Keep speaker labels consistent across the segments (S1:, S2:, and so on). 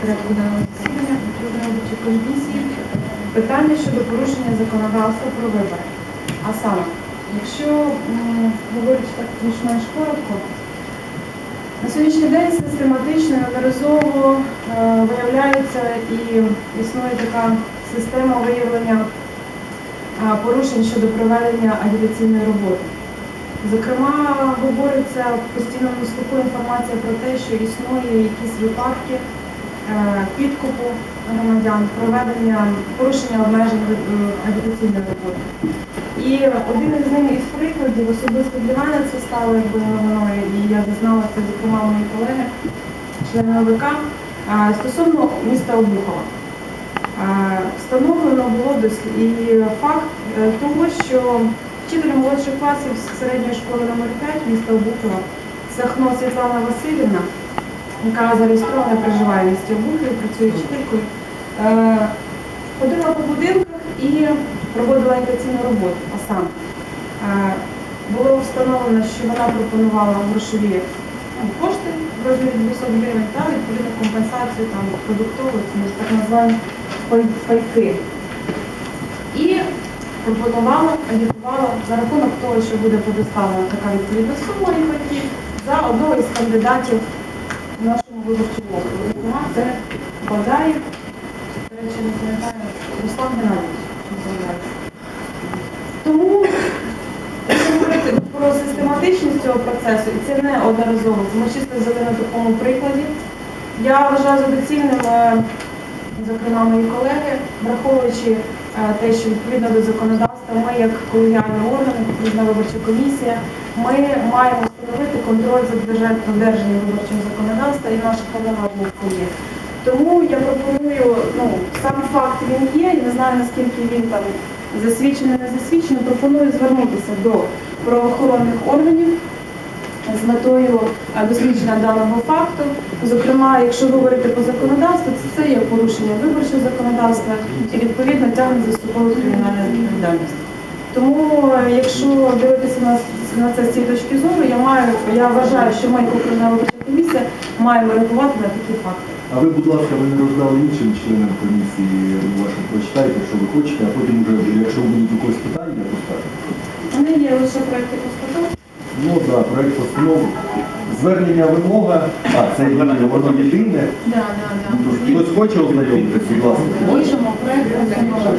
S1: порядку засідання виборчої комісії питання щодо порушення законодавства про вибори. А саме, якщо говорити так більш-менш коротко, на сьогоднішній день систематично і одноразово е, виявляється і існує така система виявлення е, порушень щодо проведення агітаційної роботи. Зокрема, говориться в постійному слуху інформація про те, що існує якісь випадки підкупу громадян, проведення порушення обмежень е, агітаційної роботи. І один із ними із прикладів, особисто для мене це стало новиною, і я дізналася, зокрема, мої колеги, члени ОВК, е, стосовно міста Обухова. Е, Встановлено було і факт е, того, що вчителем молодших класів середньої школи номер 5 міста Обухова Сахно Світлана Васильівна, яка зареєстрована проживає в місті працює вчителькою, е, ходила по будинках і проводила агітаційну роботу. А саме е, було встановлено, що вона пропонувала грошові ну, кошти в розмірі 200 гривень та відповідно компенсацію там продуктову, тому так пай- пайки. І пропонувала, агітувала за рахунок того, що буде предоставлена така відповідна сума і пайки за одного із кандидатів в округу. Це Бадаєв, до речі, не пам'ятаю, Руслан Геннадійович. називається. Тому якщо говорити про систематичність цього процесу, і це не одноразово, ми чисто взяли на такому прикладі. Я вважаю за доцільним, е, зокрема мої колеги, враховуючи е, те, що відповідно до законодавства, ми як колегіальний орган, як окружна виборча комісія, ми маємо встановити контроль за додержанням виборчого законодавства і наша колега обов'язково є. Тому я пропоную, ну, сам факт він є, не знаю наскільки він там засвідчений, не засвідчений, пропоную звернутися до правоохоронних органів з метою е, дослідження даного факту. Зокрема, якщо говорити по законодавству, це є порушення виборчого законодавства і відповідно тягне за собою кримінальну відповідальність. Тому, е, якщо дивитися на, на це з цієї точки зору, я маю, я вважаю, що ми, як виборча комісія, маємо реагувати на такі факти.
S2: А ви, будь ласка, ви не роздали іншим членам комісії вашим прочитайте, що ви хочете, а потім вже, якщо будуть якось питання, то скажете.
S1: У мене є лише проєкти постанов.
S2: Ну так, да, проект постанови. Звернення вимога, а це єдине, воно єдине.
S1: Да, да, да.
S2: Хтось хоче ознайомитися, будь ласка.
S1: Можемо проєкт постанови.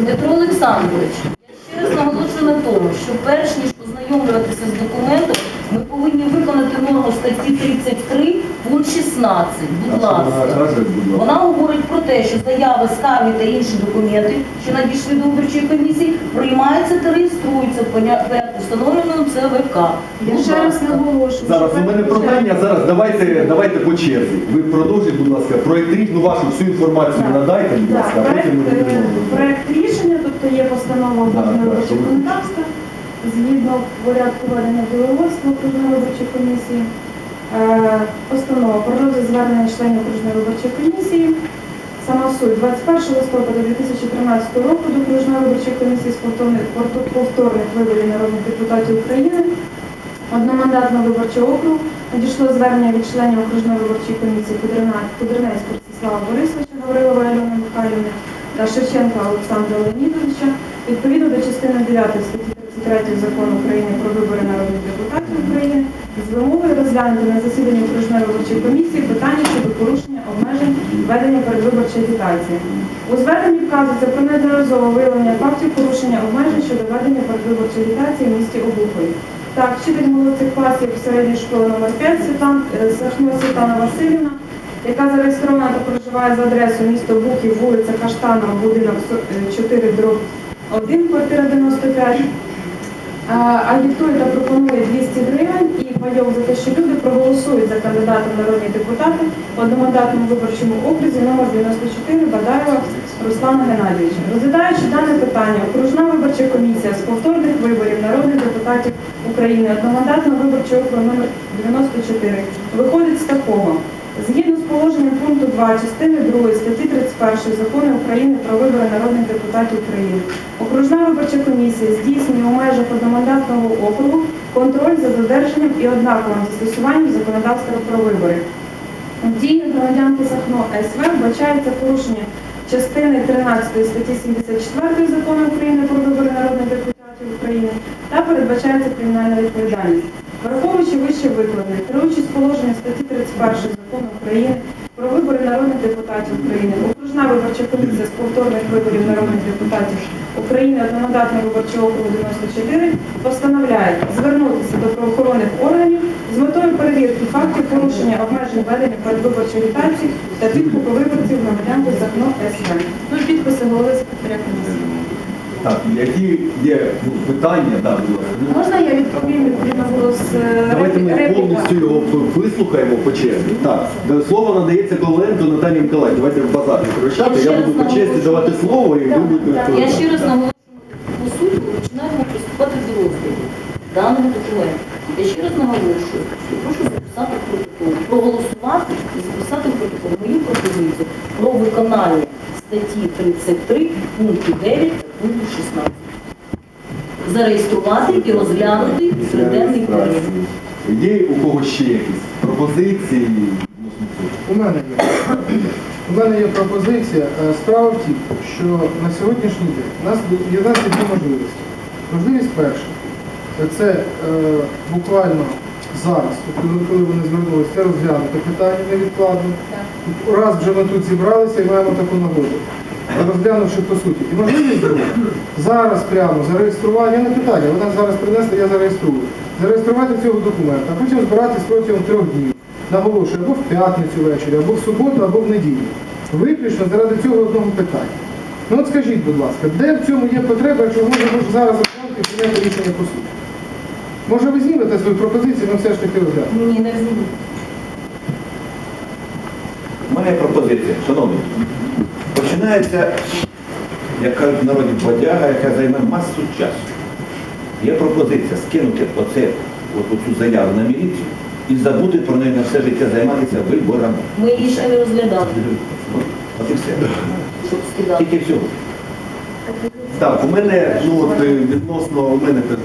S3: Дмитро Олександрович, я ще раз наголошую на тому, що перш ніж познайомлюватися з документом, ми повинні виконати норму статті 33, пункт 16. Будь ласка.
S2: каже, будь ласка.
S3: Вона говорить про те, що заяви, скарги та інші документи, що надійшли до виборчої комісії, приймаються та реєструються в порядку встановленому ЦВК.
S1: Я ще раз наголошую.
S2: Зараз у мене прохання, зараз давайте, давайте по черзі. Ви продовжіть, будь ласка, проект рік, ну вашу всю інформацію
S1: Так.
S2: надайте, будь ласка, а потім ми
S1: е,
S2: будемо.
S1: рішення, тобто є постанова
S2: що
S1: законодавства згідно порядку ведення діловодства окружної виборчої комісії. Е, Постанова про розгляд звернення членів окружної виборчої комісії. Сама суть 21 листопада 2013 року до окружної виборчої комісії з повторних, повторних виборів народних депутатів України одномандатного виборчого округу надійшло звернення від членів окружної виборчої комісії Кудринецького Ростислава Борисовича, Гаврилова Альони Михайлівни та Шевченка Олександра Леонідовича відповідно до частини 9 статті 33 закону України про вибори народних депутатів України з вимогою розглянути на засіданні окружної виборчої комісії питання щодо порушення обмежень ведення передвиборчої агітації. У зверненні вказується про неодноразове виявлення фактів порушення обмежень щодо ведення передвиборчої агітації в місті Обухові. Так, вчитель молодших класів середньої школи номер 5 Світлан, е, Сахно Світлана Васильівна, яка зареєстрована та проживає за адресою місто Бухів, вулиця Каштанова, будинок е, 4, дроб 1, квартира 95, а, агітує та пропонує 200 гривень і пайов за те, що люди проголосують за кандидата в народні депутати в одномандатному виборчому окрузі номер 94 Бадаєва Руслана Геннадійовича. Розглядаючи дане питання, окружна виборча комісія з повторних виборів народних депутатів України одномандатного виборчого округу номер 94 виходить з такого. Згідно пункту 2 частини 2 статті 31 закону України про вибори народних депутатів України, окружна виборча комісія здійснює у межах одномандатного округу контроль за додержанням і однаковим застосуванням законодавства про вибори. В дії громадянки Сахно СВ вбачається порушення частини 13 статті 74 Закону України про вибори народних депутатів України та передбачається кримінальна відповідальність. Враховуючи вище викладене, керуючись положенням статті 31 Закону України про вибори народних депутатів України, окружна виборча комісія з повторних виборів народних депутатів України одномандатного виборчого округу 94 постановляє звернутися до правоохоронних органів з метою перевірки фактів порушення обмежень ведення передвиборчої агітації та підкупу виборців громадянки Захно СВ. Ну і підписи голови секретаря комісії.
S2: Так, які є ну, питання, так,
S1: Можна я відповім
S2: Давайте ми повністю його вислухаємо по черзі. Так, слово надається Коваленко Наталії Миколаївні. Давайте в базар прощати.
S3: Я
S2: буду по черзі давати слово і ви будете.
S3: Я ще раз наголошую, по суті, починаємо приступати до розгляду даного документу. Я ще раз наголошую, що прошу записати протокол, проголосувати і записати протокол мою пропозицію про виконання статті 33 пункту 9 та пункту 16. Зареєструвати і розглянути триденний період.
S2: Є у когось ще якісь пропозиції?
S4: У мене є. У мене є пропозиція. Е, Справа в тім, що на сьогоднішній день у нас є нас дві можливості. Можливість перша це е, буквально зараз, коли, коли вони звернулися, це розглянути питання невідкладно. Раз вже ми тут зібралися і маємо таку нагоду. Розглянувши по суті. І можливість друга, зараз прямо зареєстрування, не питання, вона зараз принесла, я зареєструю. Зареєструвати цього документа, а потім збиратись протягом трьох днів. Наголошую, або в п'ятницю ввечері, або в суботу, або в неділю. Виключно заради цього одного питання. Ну от скажіть, будь ласка, де в цьому є потреба, якщо можна може зараз розглянути і прийняти рішення по суті? Може ви знімете свої пропозиції, ми все ж таки розглянемо.
S3: Ні, не розумію.
S5: У мене є пропозиція, шановні. Починається, як кажуть в народі, бодяга, яка займе масу часу. Є пропозиція скинути оце, от цю заяву на міліцію і забути про неї на все життя, займатися виборами.
S3: Ми її ще не розглядали,
S5: От і все.
S3: щоб скидати.
S5: Тільки всього.
S2: Так, у мене, ну от е, відносно, у мене теж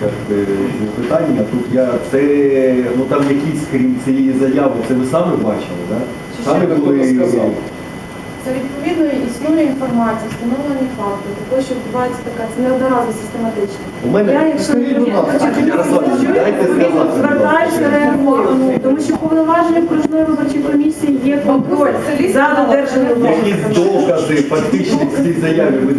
S2: кажете, питання. Тут я це, ну там якісь, крім цієї заяви, це ви самі бачили, так? Самі
S1: ще
S2: були.
S1: Це відповідно існує інформація, встановлені факти, також що відбувається така, це неодноразово систематично.
S2: У мене-
S1: я, якщо
S2: дайте
S1: звертаюся реагую, тому що повноваження окружної виборчої комісії є контроль за додержанням
S2: Якісь докази, фактичні в цій заяві ви.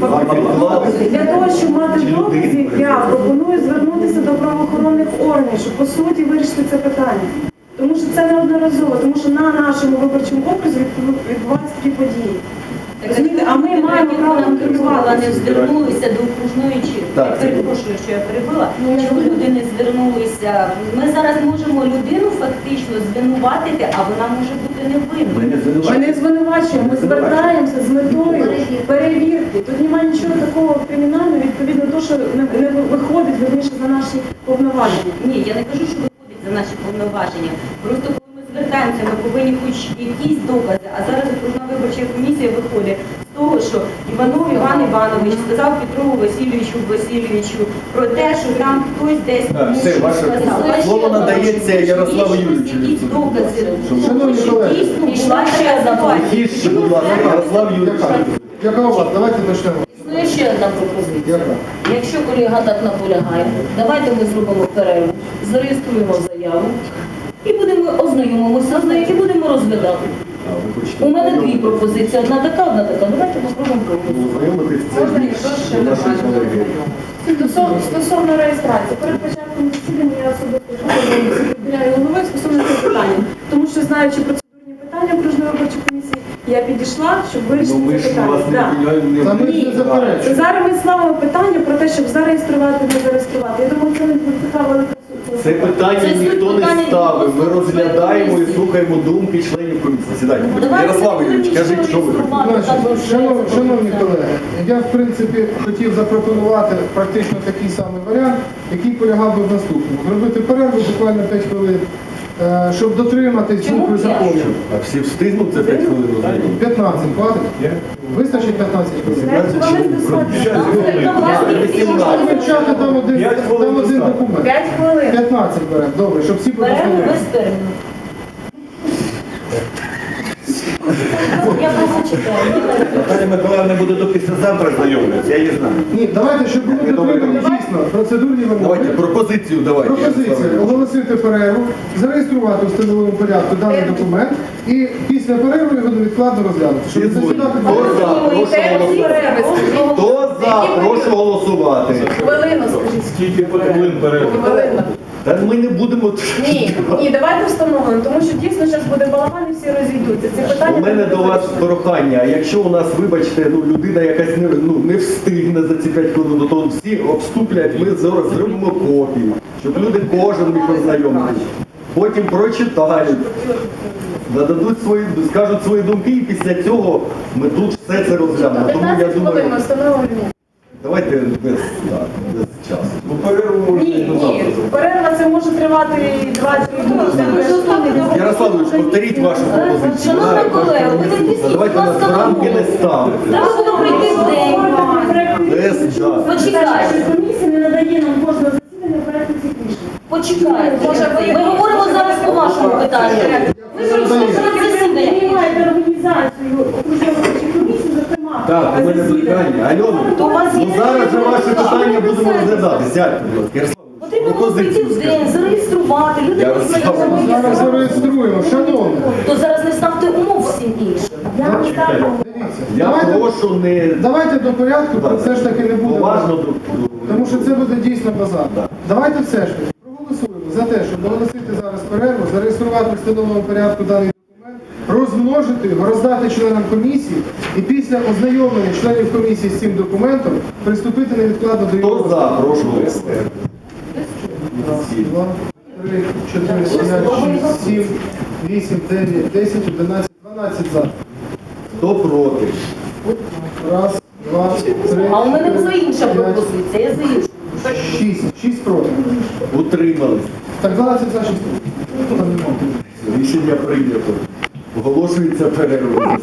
S1: Для того, щоб мати докази, я пропоную звернутися до правоохоронних органів, щоб по суті вирішити це питання. Тому що це неодноразово, тому що на нашому виборчому окрузі відбуваються такі події. Розумієте, а ми маємо право
S3: керувала, не звернулися до окружної чи
S2: Так,
S3: я перепрошую, що я перебила.
S1: Ну,
S3: Чому люди не звернулися? Ми зараз можемо людину фактично звинуватити, а вона може бути
S5: Ми
S3: невинною.
S5: не
S1: Ми не звинувачуємо, ми звертаємося з метою перевірки. Тут немає нічого такого кримінального, відповідно до що не, не виходить верніше за наші повноваження.
S3: Ні, я не кажу, що за наші повноваження. Просто коли ми звертаємося, ми повинні хоч якісь докази. А зараз окружна виборча комісія виходить з того, що Іванов Іван Іванович сказав Петрову Васильовичу Васильовичу про те, що там хтось десь
S2: Так, все, ваше
S3: сказав.
S2: слово надається Ярославу
S3: Є
S2: Юрійовичу.
S3: якісь докази,
S4: Шановні
S3: що
S4: колеги.
S3: дійсно йшла ще одна
S2: Тихіше, будь ласка, Ярослав Юрійович.
S4: Яка? Яка у вас? Давайте почнемо.
S3: Існує ще одна пропозиція.
S4: Яка?
S3: Якщо колега так наполягає, давайте ми зробимо перерву, зареєструємо заяву і будемо ознайомимося з нею і будемо розглядати. У мене дві пропозиції, одна така, одна така. Давайте попробуємо
S1: Можна, якщо ще
S2: до нашої
S1: Стосовно, реєстрації, перед початком засідання я особисто відповідаю голови стосовно цього питання. Тому що знаючи процедурні питання окружної виборчої комісії, я підійшла, щоб
S2: Ну
S1: вирішити
S2: ми
S1: це питання. Зараз ми ставимо питання про те, щоб зареєструвати, не зареєструвати. Я думаю, це не така велика.
S2: Це питання
S3: Це
S2: ніхто не
S3: питання
S2: ставив. Ми розглядаємо і слухаємо думки членів комісії. Сідайте.
S3: Давайте
S2: Ярослав
S3: Ігорович,
S2: кажіть, що ви
S3: хочете.
S4: Значить, шанов- шановні колеги, я в принципі хотів запропонувати практично такий самий варіант, який полягав би в наступному. Зробити перерву буквально 5 хвилин, щоб дотриматись
S3: цю
S4: закону.
S2: А всі встигнуть це 5 хвилин розумієте?
S4: 15, хватить? Вистачить 15 хвилин.
S1: 5 хвилин достатньо.
S4: Почати там один,
S2: П'ять хвилин достатньо.
S4: документ.
S1: Хвилин.
S4: 15 беремо, добре, щоб всі
S3: Беремо
S4: подослухали.
S3: без терміну. Я просто читаю.
S5: Наталя Миколаївна буде до післязавтра знайомитися, я її знаю.
S4: Ні, давайте, щоб були дотримані дійсно процедурні вимоги.
S2: Давайте пропозицію давайте.
S4: Пропозиція оголосити перерву, зареєструвати в встановленому порядку даний документ і після перерви його невідкладно розглянути. Щоб
S2: Згоден.
S4: засідати
S2: Хто за? Прошу голосувати. Хто за? Прошу голосувати.
S1: Хвилину скажіть.
S6: Скільки потрібен перерву?
S1: Хвилина.
S2: Та ми не будемо.
S1: Ні, ні, давайте встановимо, тому що дійсно зараз буде балаган і всі розійдуться. Ці питання
S2: У мене до вас прохання. А якщо у нас, вибачте, ну людина якась не, ну, не встигне за ці 5 хвилин, то всі обступлять, ми зараз зробимо копію, щоб люди кожен міг ознайомитися. Потім прочитають, нададуть свої, скажуть свої думки, і після цього ми тут все це розглянемо. Тому я
S1: 15 ми
S2: думаю,
S1: встановлюємо.
S2: Давайте без, так, без часу.
S6: Ну перерву можна
S1: Ні,
S6: і до
S1: ні,
S6: завтра.
S1: перерва це може тривати і 20 хвилин.
S2: Ярославович, повторіть вашу пропозицію.
S3: Шановна колега, ви тисніть,
S2: Давайте
S3: будь
S2: нас
S3: ласка,
S2: рамки не
S3: голову.
S2: ставити.
S3: Треба було прийти в день.
S2: Без, да.
S3: Почекайте.
S7: Комісія не надає нам кожного засідання проекту цих рішень.
S3: Почекайте. Ми говоримо зараз по вашому питанню. Ви ж розпочали
S7: Ви
S3: засідання.
S7: приймаєте організацію окружної комісії, зокрема,
S2: Так, у мене питання. Альона,
S3: То у вас є
S2: ну зараз же ваше питання будемо розглядати. Сядьте, будь ласка. Ярослав,
S3: Потрібно було прийти
S2: пропозицію
S3: в день, зареєструвати, люди
S2: Я
S3: познайомилися.
S4: Зараз зареєструємо, шановні.
S3: То зараз не ставте умов всім іншим.
S7: Я не ставлю.
S4: Дивіться,
S2: Я
S4: давайте,
S2: прошу не
S4: давайте до порядку, все ж таки не буде.
S2: поважно до
S4: Тому що це буде дійсно базар.
S2: Так.
S4: Давайте все ж таки проголосуємо за те, щоб оголосити зараз перерву, зареєструвати в встановленому порядку даний розмножити роздати членам комісії і після ознайомлення членів комісії з цим документом приступити невідкладно до його
S2: Хто за, прошу голосувати.
S4: Раз, два, три, чотири, п'ять, шість, сім, вісім, дев'ять, десять, одинадцять, дванадцять за.
S2: Хто проти?
S4: Раз, два, три.
S3: А у мене була інша пропозиція, я за іншу.
S4: Шість, шість проти.
S2: Утримались.
S4: Так 12 за 6 проти.
S2: Рішення прийнято. Оголошується перерва.